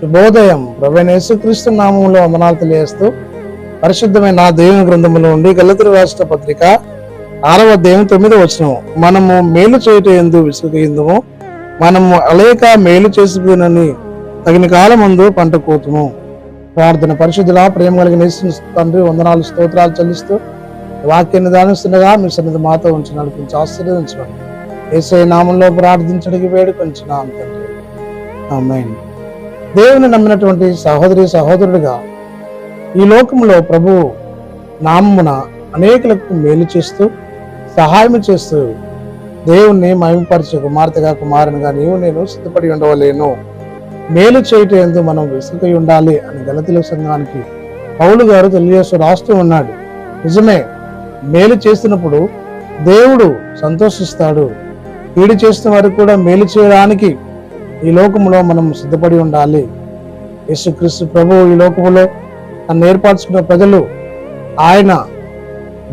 శుభోదయం. ప్రవీణ యేసుక్రీస్తు నామంలో వందనాలు తెలియజేస్తూ పరిశుద్ధమైన నా దేవుని గ్రంథంలో ఉండి గల్లతిరి రాష్ట్ర పత్రిక ఆరవ దేవం తొమ్మిదో వచనం మనము మేలు చేయటం ఎందు విసుగయిందుము మనము అలేక మేలు చేసుకునని తగిన కాలం ముందు పంట కోతుము. ప్రార్థన పరిశుద్ధుల ప్రేమ కలిగిన తండ్రి వందనాలు స్తోత్రాలు చెల్లిస్తూ వాక్యాన్ని దానిస్తుండగా మీ సన్నిధి మాతో ఉంచి నడిపించి ఆశీర్వదించండి ఏసై నామంలో ప్రార్థించడానికి వేడుకొంచున్నాం తండ్రి. ఆమేన్. దేవుని నమ్మినటువంటి సహోదరి సహోదరుడిగా ఈ లోకంలో ప్రభు నామ్మున అనేకులకు మేలు చేస్తూ సహాయం చేస్తూ దేవుణ్ణి మహిమపరిచే కుమార్తెగా కుమారునిగా నీవు నేను సిద్ధపడి ఉండవలేను. మేలు చేయటం ఎందు మనం విసుకై ఉండాలి అని దళితుల సంఘానికి పౌలు గారు తెలియజేస్తూ రాస్తూ ఉన్నాడు. నిజమే మేలు చేస్తున్నప్పుడు దేవుడు సంతోషిస్తాడు. కీడు చేస్తున్న వారికి కూడా మేలు చేయడానికి ఈ లోకములో మనం సిద్ధపడి ఉండాలి. యేసుక్రీస్తు ప్రభు ఈ లోకములో తను ఏర్పరచుకున్న ప్రజలు ఆయన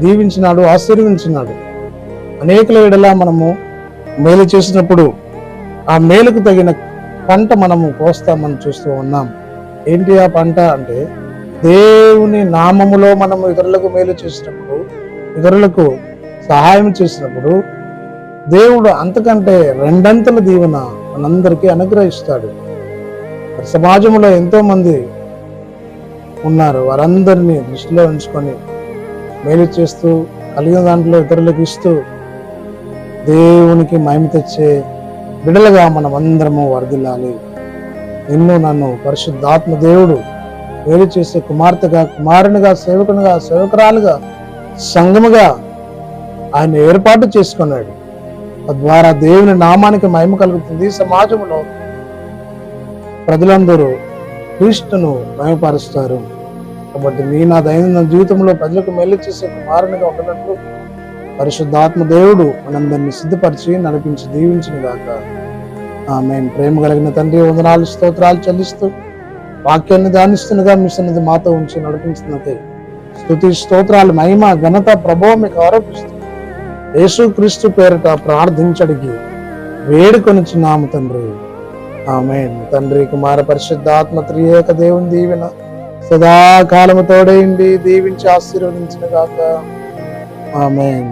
దీవించినాడు ఆశీర్వించినాడు అనేకుల విడలా మనము మేలు చేసినప్పుడు ఆ మేలుకు తగిన పంట మనము కోస్తామని చూస్తూ ఉన్నాం. ఏంటి ఆ పంట అంటే దేవుని నామములో మనము ఇతరులకు మేలు చేసినప్పుడు ఇతరులకు సహాయం చేసినప్పుడు దేవుడు అంతకంటే రెండంతల దీవెన మనందరికీ అనుగ్రహిస్తాడు. సమాజంలో ఎంతోమంది ఉన్నారు వారందరినీ దృష్టిలో ఉంచుకొని మేలు చేస్తూ కలిగిన దాంట్లో ఇతరులకు ఇస్తూ దేవునికి మహిమ తెచ్చే బిడలుగా మనం అందరము వర్ధిల్లాలి. నిన్ను నన్ను పరిశుద్ధాత్మ దేవుడు వేరు చేసే కుమార్తెగా కుమారునిగా సేవకునిగా సేవకురాలుగా సంఘముగా ఆయన ఏర్పాటు చేసుకున్నాడు. తద్వారా దేవుని నామానికి మహిమ కలుగుతుంది. సమాజంలో ప్రజలందరూ క్రీస్తును మహిమపరుస్తారు. కాబట్టి మీ నా దైనందిన జీవితంలో ప్రజలకు మేలు చేసే కుమారునిగా ఉండనట్లు పరిశుద్ధాత్మ దేవుడు మనందరినీ సిద్ధపరిచి నడిపించి దీవించిన గాక. ఆమె ప్రేమ కలిగిన తండ్రి వందనాలు స్తోత్రాలు చెల్లిస్తూ వాక్యాన్ని దానిస్తుండగా మీ సన్నిధి మాతో ఉంచి నడిపించినది. స్తుతి స్తోత్రాలు మహిమ ఘనత ప్రభావం మీకు ఆరోపిస్తుంది యేసుక్రీస్తు పేరిట ప్రార్థించడికి వేడుకొనిచున్నాము తండ్రి. ఆమె తండ్రి కుమార పరిశుద్ధాత్మ త్రియేక దేవుని దీవెన సదాకాలము తోడేయండి దీవించి ఆశీర్వదించిన కాక ఆమెన్.